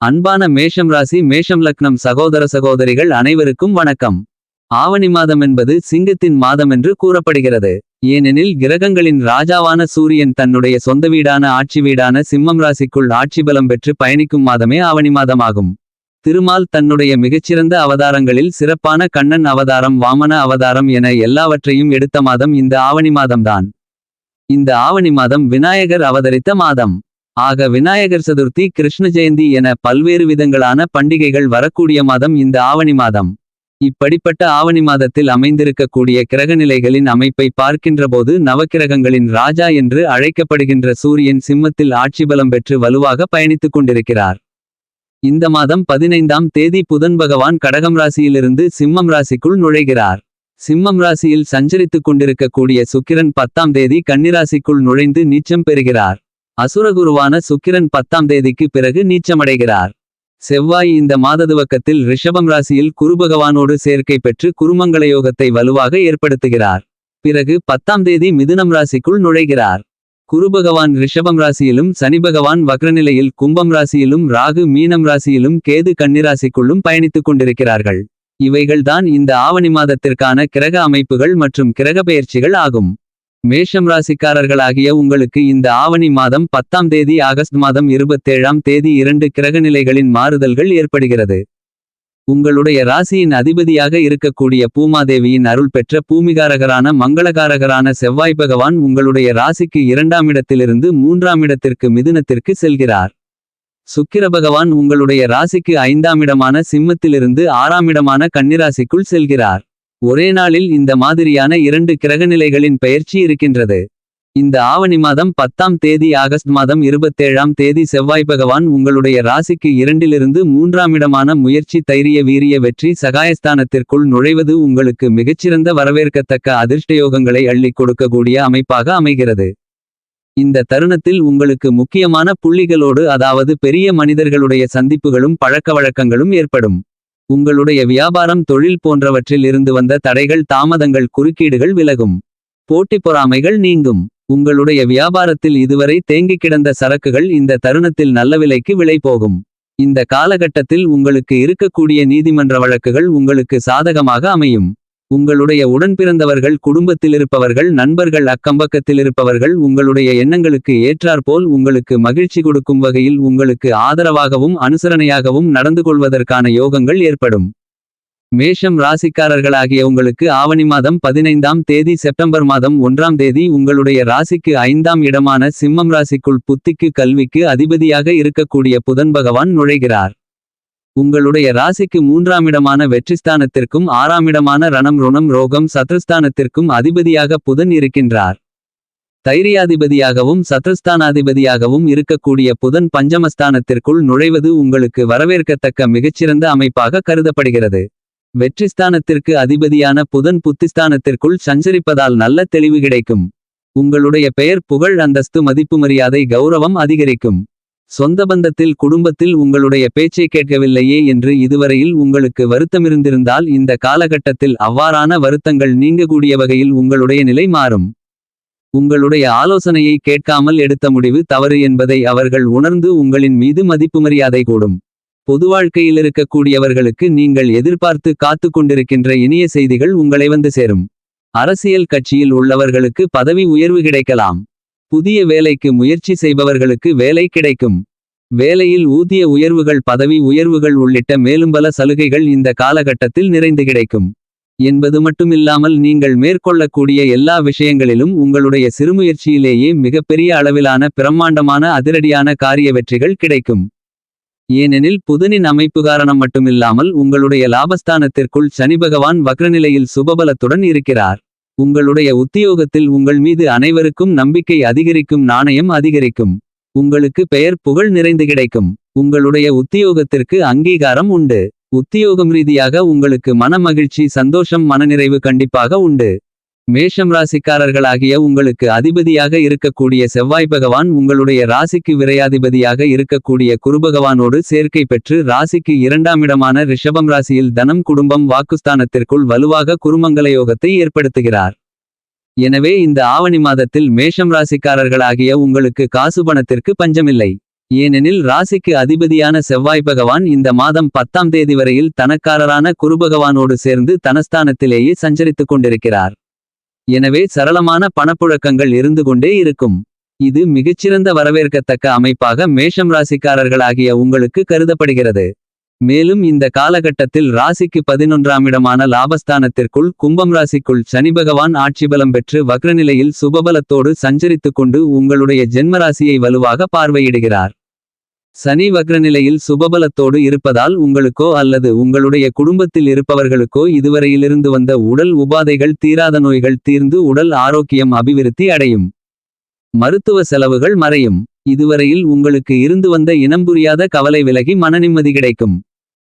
அன்பான மேஷம் ராசி மேஷம் லக்னம் சகோதர சகோதரிகள் அனைவருக்கும் வணக்கம். ஆவணி மாதம் என்பது சிங்கத்தின் மாதம் என்று கூறப்படுகிறது. ஏனெனில் கிரகங்களின் ராஜாவான சூரியன் தன்னுடைய சொந்த வீடான ஆட்சி வீடான சிம்மம் ராசிக்குள் ஆட்சி பலம் பெற்று பயணிக்கும் மாதமே ஆவணி மாதமாகும். திருமால் தன்னுடைய மிகச்சிறந்த அவதாரங்களில் சிறப்பான கண்ணன் அவதாரம் வாமன அவதாரம் என எல்லாவற்றையும் எடுத்த மாதம் இந்த ஆவணி மாதம்தான். இந்த ஆவணி மாதம் விநாயகர் அவதரித்த மாதம். ஆக விநாயகர் சதுர்த்தி கிருஷ்ண ஜெயந்தி என பல்வேறு விதங்களான பண்டிகைகள் வரக்கூடிய மாதம் இந்த ஆவணி மாதம். இப்படிப்பட்ட ஆவணி மாதத்தில் அமைந்திருக்கக்கூடிய கிரகநிலைகளின் அமைப்பை பார்க்கின்றபோது நவக்கிரகங்களின் ராஜா என்று அழைக்கப்படுகின்ற சூரியன் சிம்மத்தில் ஆட்சி பலம் பெற்று வலுவாக பயணித்துக் கொண்டிருக்கிறார். இந்த மாதம் பதினைந்தாம் தேதி புதன் பகவான் கடகம் ராசியிலிருந்து சிம்மம் ராசிக்குள் நுழைகிறார். சிம்மம் ராசியில் சஞ்சரித்துக் கொண்டிருக்கக்கூடிய சுக்கிரன் பத்தாம் தேதி கன்னிராசிக்குள் நுழைந்து நீச்சம் பெறுகிறார். அசுரகுருவான சுக்கிரன் பத்தாம் தேதிக்கு பிறகு நீச்சமடைகிறார். செவ்வாய் இந்த மாததுவக்கத்தில் ரிஷபம் ராசியில் குருபகவானோடு சேர்க்கை பெற்று குருமங்கள யோகத்தை வலுவாக ஏற்படுத்துகிறார். பிறகு பத்தாம் தேதி மிதுனம் ராசிக்குள் நுழைகிறார். குருபகவான் ரிஷபம் ராசியிலும் சனிபகவான் வக்ரநிலையில் கும்பம் ராசியிலும் ராகு மீனம் ராசியிலும் கேது கன்னிராசிக்குள்ளும் பயணித்துக் கொண்டிருக்கிறார்கள். இவைகள்தான் இந்த ஆவணி மாதத்திற்கான கிரக அமைப்புகள் மற்றும் கிரக பெயர்ச்சிகள் ஆகும். மேஷம் ராசிக்காரர்களாகிய உங்களுக்கு இந்த ஆவணி மாதம் பத்தாம் தேதி ஆகஸ்ட் மாதம் இருபத்தேழாம் தேதி இரண்டு கிரகநிலைகளின் மாறுதல்கள் ஏற்படுகிறது. உங்களுடைய ராசியின் அதிபதியாக இருக்கக்கூடிய பூமாதேவியின் அருள் பெற்ற பூமிகாரகரான மங்களகாரகரான செவ்வாய் பகவான் உங்களுடைய ராசிக்கு இரண்டாம் இடத்திலிருந்து மூன்றாம் இடத்திற்கு மிதுனத்திற்கு செல்கிறார். சுக்கிர பகவான் உங்களுடைய ராசிக்கு ஐந்தாம் இடமான சிம்மத்திலிருந்து ஆறாம் இடமான கன்னிராசிக்குள் செல்கிறார். ஒரே நாளில் இந்த மாதிரியான இரண்டு கிரகநிலைகளின் பெயர்ச்சி இருக்கின்றது. இந்த ஆவணி மாதம் பத்தாம் தேதி ஆகஸ்ட் மாதம் இருபத்தேழாம் தேதி செவ்வாய் பகவான் உங்களுடைய ராசிக்கு இரண்டிலிருந்து மூன்றாம் இடமான முயற்சி தைரிய வீரிய வெற்றி சகாயஸ்தானத்திற்குள் நுழைவது உங்களுக்கு மிகச்சிறந்த வரவேற்கத்தக்க அதிர்ஷ்டயோகங்களை அள்ளிக் கொடுக்கக்கூடிய அமைப்பாக அமைகிறது. இந்த தருணத்தில் உங்களுக்கு முக்கியமான புள்ளிகளோடு அதாவது பெரிய மனிதர்களுடைய சந்திப்புகளும் பழக்கவழக்கங்களும் ஏற்படும். உங்களுடைய வியாபாரம் தொழில் போன்றவற்றில் இருந்து வந்த தடைகள் தாமதங்கள் குறுக்கீடுகள் விலகும். போட்டி பொறாமைகள் நீங்கும். உங்களுடைய வியாபாரத்தில் இதுவரை தேங்கிக் கிடந்த சரக்குகள் இந்த தருணத்தில் நல்ல விலைக்கு விலை போகும். இந்த காலகட்டத்தில் உங்களுக்கு இருக்கக்கூடிய நீதிமன்ற வழக்குகள் உங்களுக்கு சாதகமாக அமையும். உங்களுடைய உடன்பிறந்தவர்கள் குடும்பத்திலிருப்பவர்கள் நண்பர்கள் அக்கம்பக்கத்திலிருப்பவர்கள் உங்களுடைய எண்ணங்களுக்கு ஏற்றாற்போல் உங்களுக்கு மகிழ்ச்சி கொடுக்கும் வகையில் உங்களுக்கு ஆதரவாகவும் அனுசரணையாகவும் நடந்து கொள்வதற்கான யோகங்கள் ஏற்படும். மேஷம் ராசிக்காரர்களாகிய உங்களுக்கு ஆவணி மாதம் பதினைந்தாம் தேதி செப்டம்பர் மாதம் ஒன்றாம் தேதி உங்களுடைய ராசிக்கு ஐந்தாம் இடமான சிம்மம் ராசிக்குள் புத்திக்கு கல்விக்கு அதிபதியாக இருக்கக்கூடிய புதன் பகவான் நுழைகிறார். உங்களுடைய ராசிக்கு மூன்றாம் இடமான வெற்றிஸ்தானத்திற்கும் ஆறாம் இடமான ரணம் ருணம் ரோகம் சத்ருஸ்தானத்திற்கும் அதிபதியாக புதன் இருக்கின்றார். தைரியாதிபதியாகவும் சத்ருஸ்தானாதிபதியாகவும் இருக்கக்கூடிய புதன் பஞ்சமஸ்தானத்திற்குள் நுழைவது உங்களுக்கு வரவேற்கத்தக்க மிகச்சிறந்த அமைப்பாக கருதப்படுகிறது. வெற்றிஸ்தானத்திற்கு அதிபதியான புதன் புத்திஸ்தானத்திற்குள் சஞ்சரிப்பதால் நல்ல தெளிவு கிடைக்கும். உங்களுடைய பெயர் புகழ் அந்தஸ்து மதிப்பு மரியாதை கௌரவம் அதிகரிக்கும். சொந்த பந்தத்தில் குடும்பத்தில் உங்களுடைய பேச்சை கேட்கவில்லையே என்று இதுவரையில் உங்களுக்கு வருத்தமிருந்திருந்தால் இந்த காலகட்டத்தில் அவ்வாறான வருத்தங்கள் நீங்கக்கூடிய வகையில் உங்களுடைய நிலை மாறும். உங்களுடைய ஆலோசனையை கேட்காமல் எடுத்த முடிவு தவறு என்பதை அவர்கள் உணர்ந்து உங்களின் மீது மதிப்பு மரியாதை கூடும். பொது வாழ்க்கையில் இருக்கக்கூடியவர்களுக்கு நீங்கள் எதிர்பார்த்து காத்து கொண்டிருக்கின்ற இனிய செய்திகள் உங்களை வந்து சேரும். அரசியல் கட்சியில் உள்ளவர்களுக்கு பதவி உயர்வு கிடைக்கலாம். புதிய வேலைக்கு முயற்சி செய்பவர்களுக்கு வேலை கிடைக்கும். வேலையில் ஊதிய உயர்வுகள் பதவி உயர்வுகள் உள்ளிட்ட மேலும் பல சலுகைகள் இந்த காலகட்டத்தில் நிறைந்து கிடைக்கும். என்பது மட்டுமில்லாமல் நீங்கள் மேற்கொள்ளக்கூடிய எல்லா விஷயங்களிலும் உங்களுடைய சிறுமுயற்சியிலேயே மிகப்பெரிய அளவிலான பிரம்மாண்டமான அதிரடியான காரிய வெற்றிகள் கிடைக்கும். ஏனெனில் புதனின் அமைப்பு காரணம் மட்டுமில்லாமல் உங்களுடைய லாபஸ்தானத்திற்குள் சனி பகவான் வக்ரநிலையில் சுபபலத்துடன் இருக்கிறார். உங்களுடைய உத்தியோகத்தில் உங்கள் மீது அனைவருக்கும் நம்பிக்கை அதிகரிக்கும் நாணயம் அதிகரிக்கும். உங்களுக்கு பெயர் புகழ் நிறைந்து கிடைக்கும். உங்களுடைய உத்தியோகத்திற்கு அங்கீகாரம் உண்டு. உத்தியோகம் ரீதியாக உங்களுக்கு மன மகிழ்ச்சி சந்தோஷம் மனநிறைவு கண்டிப்பாக உண்டு. மேஷம் ராசிக்காரர்களாகிய உங்களுக்கு அதிபதியாக இருக்கக்கூடிய செவ்வாய் பகவான் உங்களுடைய ராசிக்கு விரையாதிபதியாக இருக்கக்கூடிய குருபகவானோடு சேர்க்கை பெற்று ராசிக்கு இரண்டாம் இடமான ரிஷபம் ராசியில் தனம் குடும்பம் வாக்குஸ்தானத்திற்குள் வலுவாக குருமங்கல யோகத்தை ஏற்படுத்துகிறார். எனவே இந்த ஆவணி மாதத்தில் மேஷம் ராசிக்காரர்களாகிய உங்களுக்கு காசு பணத்திற்கு பஞ்சமில்லை. ஏனெனில் ராசிக்கு அதிபதியான செவ்வாய் பகவான் இந்த மாதம் பத்தாம் தேதி வரையில் தனக்காரரான குருபகவானோடு சேர்ந்து தனஸ்தானத்திலேயே சஞ்சரித்துக் கொண்டிருக்கிறார். எனவே சரளமான பணப்புழக்கங்கள் இருந்து கொண்டே இருக்கும். இது மிகச்சிறந்த வரவேற்கத்தக்க அமைப்பாக மேஷம் ராசிக்காரர்களாகிய உங்களுக்கு கருதப்படுகிறது. மேலும் இந்த காலகட்டத்தில் ராசிக்கு பதினொன்றாம் இடமான லாபஸ்தானத்திற்குள் கும்பம் ராசிக்குள் சனி பகவான் ஆட்சிபலம் பெற்று வக்ரநிலையில் சுபபலத்தோடு சஞ்சரித்துக் கொண்டு உங்களுடைய ஜென்மராசியை வலுவாக பார்வையிடுகிறார். சனி வக்ரநிலையில் சுபபலத்தோடு இருப்பதால் உங்களுக்கோ அல்லது உங்களுடைய குடும்பத்தில் இருப்பவர்களுக்கோ இதுவரையிலிருந்து வந்த உடல் உபாதைகள் தீராத நோய்கள் தீர்ந்து உடல் ஆரோக்கியம் அபிவிருத்தி அடையும். மருத்துவ செலவுகள் மறையும். இதுவரையில் உங்களுக்கு இருந்து வந்த இனம் புரியாத கவலை விலகி மனநிம்மதி கிடைக்கும்.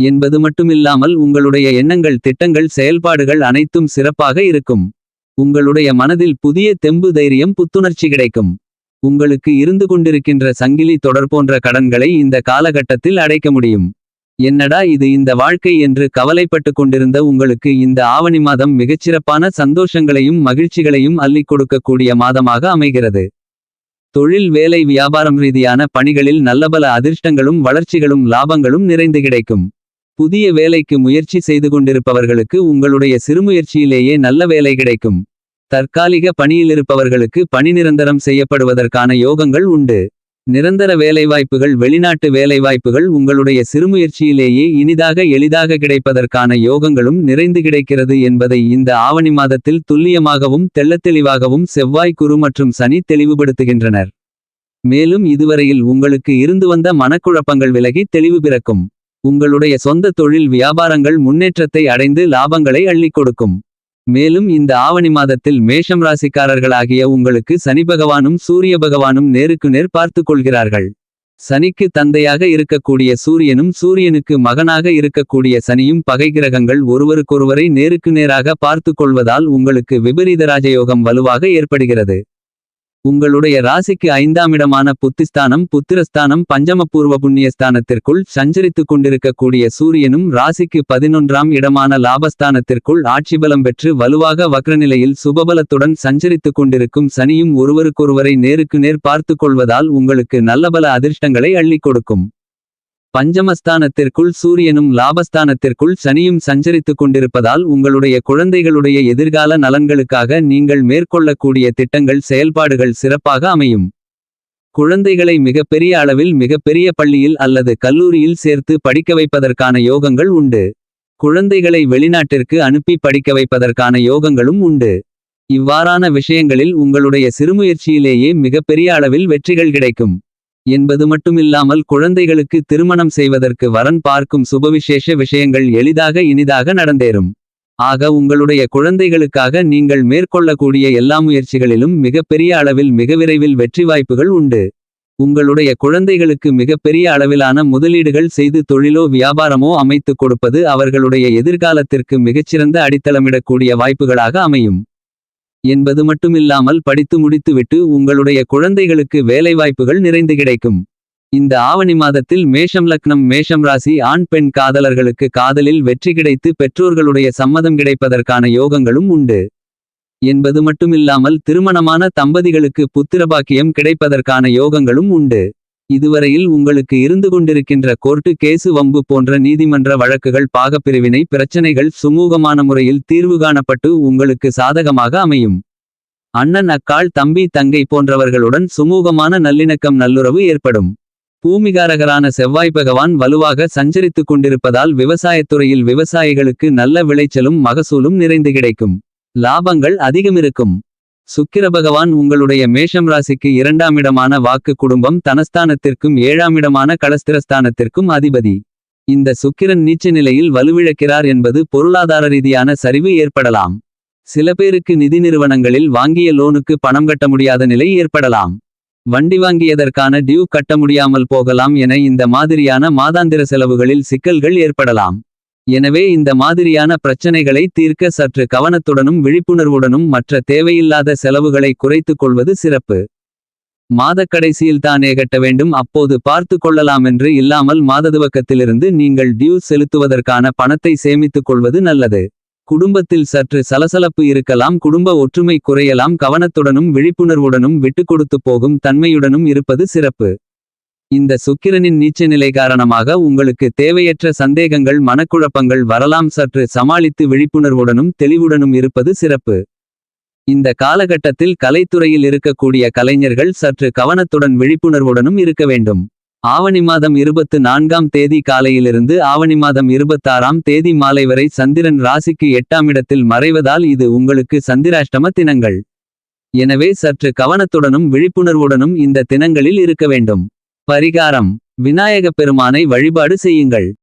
என்பது மட்டுமில்லாமல் உங்களுடைய எண்ணங்கள் திட்டங்கள் செயல்பாடுகள் அனைத்தும் சிறப்பாக இருக்கும். உங்களுடைய மனதில் புதிய தெம்பு தைரியம் புத்துணர்ச்சி கிடைக்கும். உங்களுக்கு இருந்து கொண்டிருக்கின்ற சங்கிலி தொடர் போன்ற கடன்களை இந்த காலகட்டத்தில் அடைக்க முடியும். என்னடா இது இந்த வாழ்க்கை என்று கவலைப்பட்டு கொண்டிருந்த உங்களுக்கு இந்த ஆவணி மாதம் மிகச்சிறப்பான சந்தோஷங்களையும் மகிழ்ச்சிகளையும் அள்ளிக் கொடுக்கக்கூடிய மாதமாக அமைகிறது. தொழில் வேலை வியாபாரம் ரீதியான பணிகளில் நல்லபல அதிர்ஷ்டங்களும் வளர்ச்சிகளும் லாபங்களும் நிறைந்து கிடைக்கும். புதிய வேலைக்கு முயற்சி செய்து கொண்டிருப்பவர்களுக்கு உங்களுடைய சிறுமுயற்சியிலேயே நல்ல வேலை கிடைக்கும். தற்காலிக பணியிலிருப்பவர்களுக்கு பணி நிரந்தரம் செய்யப்படுவதற்கான யோகங்கள் உண்டு. நிரந்தர வேலைவாய்ப்புகள் வெளிநாட்டு வேலைவாய்ப்புகள் உங்களுடைய சிறுமுயற்சியிலேயே இனிதாக எளிதாக கிடைப்பதற்கான யோகங்களும் நிறைந்து கிடைக்கிறது என்பதை இந்த ஆவணி மாதத்தில் துல்லியமாகவும் தெள்ளத்தெளிவாகவும் செவ்வாய் குரு மற்றும் சனி தெளிவுபடுத்துகின்றனர். மேலும் இதுவரையில் உங்களுக்கு இருந்து வந்த மனக்குழப்பங்கள் விலகி தெளிவு பிறக்கும். உங்களுடைய சொந்த தொழில் வியாபாரங்கள் முன்னேற்றத்தை அடைந்து லாபங்களை அள்ளிக் கொடுக்கும். மேலும் இந்த ஆவணி மாதத்தில் மேஷம் ராசிக்காரர்களாகிய உங்களுக்கு சனி பகவானும் சூரிய பகவானும் நேருக்கு நேர் பார்த்து கொள்கிறார்கள். சனிக்கு தந்தையாக இருக்கக்கூடிய சூரியனும் சூரியனுக்கு மகனாக இருக்கக்கூடிய சனியும் பகை கிரகங்கள் ஒருவருக்கொருவரை நேருக்கு நேராக பார்த்து கொள்வதால் உங்களுக்கு விபரீத ராஜயோகம் வலுவாக ஏற்படுகிறது. உங்களுடைய ராசிக்கு ஐந்தாம் இடமான புத்திஸ்தானம் புத்திரஸ்தானம் பஞ்சமபூர்வ புண்ணியஸ்தானத்திற்குள் சஞ்சரித்துக் கொண்டிருக்கக்கூடிய சூரியனும் ராசிக்கு பதினொன்றாம் இடமான லாபஸ்தானத்திற்குள் ஆட்சிபலம் பெற்று வலுவாக வக்ரநிலையில் சுபபலத்துடன் சஞ்சரித்துக் கொண்டிருக்கும் சனியும் ஒருவருக்கொருவரை நேருக்கு நேர் பார்த்துக் கொள்வதால் உங்களுக்கு நல்லபல அதிர்ஷ்டங்களை அள்ளிக் கொடுக்கும். பஞ்சமஸ்தானத்திற்குள் சூரியனும் லாபஸ்தானத்திற்குள் சனியும் சஞ்சரித்துக் கொண்டிருப்பதால் உங்களுடைய குழந்தைகளுடைய எதிர்கால நலன்களுக்காக நீங்கள் மேற்கொள்ளக்கூடிய திட்டங்கள் செயல்பாடுகள் சிறப்பாக அமையும். குழந்தைகளை மிகப்பெரிய அளவில் மிகப்பெரிய பள்ளியில் அல்லது கல்லூரியில் சேர்த்து படிக்க வைப்பதற்கான யோகங்கள் உண்டு. குழந்தைகளை வெளிநாட்டிற்கு அனுப்பி படிக்க வைப்பதற்கான யோகங்களும் உண்டு. இவ்வாறான விஷயங்களில் உங்களுடைய சிறுமுயற்சியிலேயே மிகப்பெரிய அளவில் வெற்றிகள் கிடைக்கும். என்பது மட்டுமில்லாமல் குழந்தைகளுக்கு திருமணம் செய்வதற்கு வரன் பார்க்கும் சுபவிசேஷ விஷயங்கள் எளிதாக இனிதாக நடந்தேறும். ஆக உங்களுடைய குழந்தைகளுக்காக நீங்கள் மேற்கொள்ளக்கூடிய எல்லா முயற்சிகளிலும் மிகப்பெரிய அளவில் மிக விரைவில் வெற்றி வாய்ப்புகள் உண்டு. உங்களுடைய குழந்தைகளுக்கு மிகப்பெரிய அளவிலான முதலீடுகள் செய்து தொழிலோ வியாபாரமோ அமைத்துக் கொடுப்பது அவர்களுடைய எதிர்காலத்திற்கு மிகச்சிறந்த அடித்தளமிடக்கூடிய வாய்ப்புகளாக அமையும். என்பது மட்டுமில்லாமல் படித்து முடித்துவிட்டு உங்களுடைய குழந்தைகளுக்கு வேலைவாய்ப்புகள் நிறைந்து கிடைக்கும். இந்த ஆவணி மாதத்தில் மேஷம் லக்னம் மேஷம் ராசி ஆண் பெண் காதலர்களுக்கு காதலில் வெற்றி கிடைத்து பெற்றோர்களுடைய சம்மதம் கிடைப்பதற்கான யோகங்களும் உண்டு. என்பது மட்டுமில்லாமல் திருமணமான தம்பதிகளுக்கு புத்திரபாக்கியம் கிடைப்பதற்கான யோகங்களும் உண்டு. இதுவரையில் உங்களுக்கு இருந்து கொண்டிருக்கின்ற கோர்ட்டு கேசு வம்பு போன்ற நீதிமன்ற வழக்குகள் பாகப்பிரிவினை பிரச்சனைகள் சுமூகமான முறையில் தீர்வு காணப்பட்டு உங்களுக்கு சாதகமாக அமையும். அண்ணன் அக்காள் தம்பி தங்கை போன்றவர்களுடன் சுமூகமான நல்லிணக்கம் நல்லுறவு ஏற்படும். பூமிகாரகரான செவ்வாய் பகவான் வலுவாக சஞ்சரித்துக் கொண்டிருப்பதால் விவசாயத்துறையில் விவசாயிகளுக்கு நல்ல விளைச்சலும் மகசூலும் நிறைந்து கிடைக்கும். லாபங்கள் அதிகமிருக்கும். சுக்கிர பகவான் உங்களுடைய மேஷம் ராசிக்கு இரண்டாம் இடமான வாக்கு குடும்பம் தனஸ்தானத்திற்கும் ஏழாம் இடமான களஸ்திரஸ்தானத்திற்கும் அதிபதி. இந்த சுக்கிரன் நீச்ச நிலையில் வலுவிழக்கிறார் என்பது பொருளாதார ரீதியான சரிவு ஏற்படலாம். சில பேருக்கு நிதி நிறுவனங்களில் வாங்கிய லோனுக்கு பணம் கட்ட முடியாத நிலை ஏற்படலாம். வண்டி வாங்கியதற்கான டியூ கட்ட முடியாமல் போகலாம் என இந்த மாதிரியான மாதாந்திர செலவுகளில் சிக்கல்கள் ஏற்படலாம். எனவே இந்த மாதிரியான பிரச்சனைகளை தீர்க்க சற்று கவனத்துடனும் விழிப்புணர்வுடனும் மற்ற தேவையில்லாத செலவுகளை குறைத்துக் கொள்வது சிறப்பு. மாதக்கடைசியில் தானே கட்ட வேண்டும். அப்போது பார்த்து கொள்ளலாமென்று இல்லாமல் மாததுவக்கத்திலிருந்து நீங்கள் டியூ செலுத்துவதற்கான பணத்தை சேமித்துக் கொள்வது நல்லது. குடும்பத்தில் சற்று சலசலப்பு இருக்கலாம். குடும்ப ஒற்றுமை குறையலாம். கவனத்துடனும் விழிப்புணர்வுடனும் விட்டுக்கொடுத்து போகும் தன்மையுடனும் இருப்பது சிறப்பு. இந்த சுக்கிரனின் நீச்ச நிலை காரணமாக உங்களுக்கு தேவையற்ற சந்தேகங்கள் மனக்குழப்பங்கள் வரலாம். சற்று சமாளித்து விழிப்புணர்வுடனும் தெளிவுடனும் இருப்பது சிறப்பு. இந்த காலகட்டத்தில் கலைத்துறையில் இருக்கக்கூடிய கலைஞர்கள் சற்று கவனத்துடன் விழிப்புணர்வுடனும் இருக்க வேண்டும். ஆவணி மாதம் இருபத்து நான்காம் தேதி காலையிலிருந்து ஆவணி மாதம் இருபத்தாறாம் தேதி மாலை வரை சந்திரன் ராசிக்கு எட்டாம் இடத்தில் மறைவதால் இது உங்களுக்கு சந்திராஷ்டம தினங்கள். எனவே சற்று கவனத்துடனும் விழிப்புணர்வுடனும் இந்த தினங்களில் இருக்க வேண்டும். பரிகாரம். விநாயகப் பெருமானை வழிபாடு செய்யுங்கள்.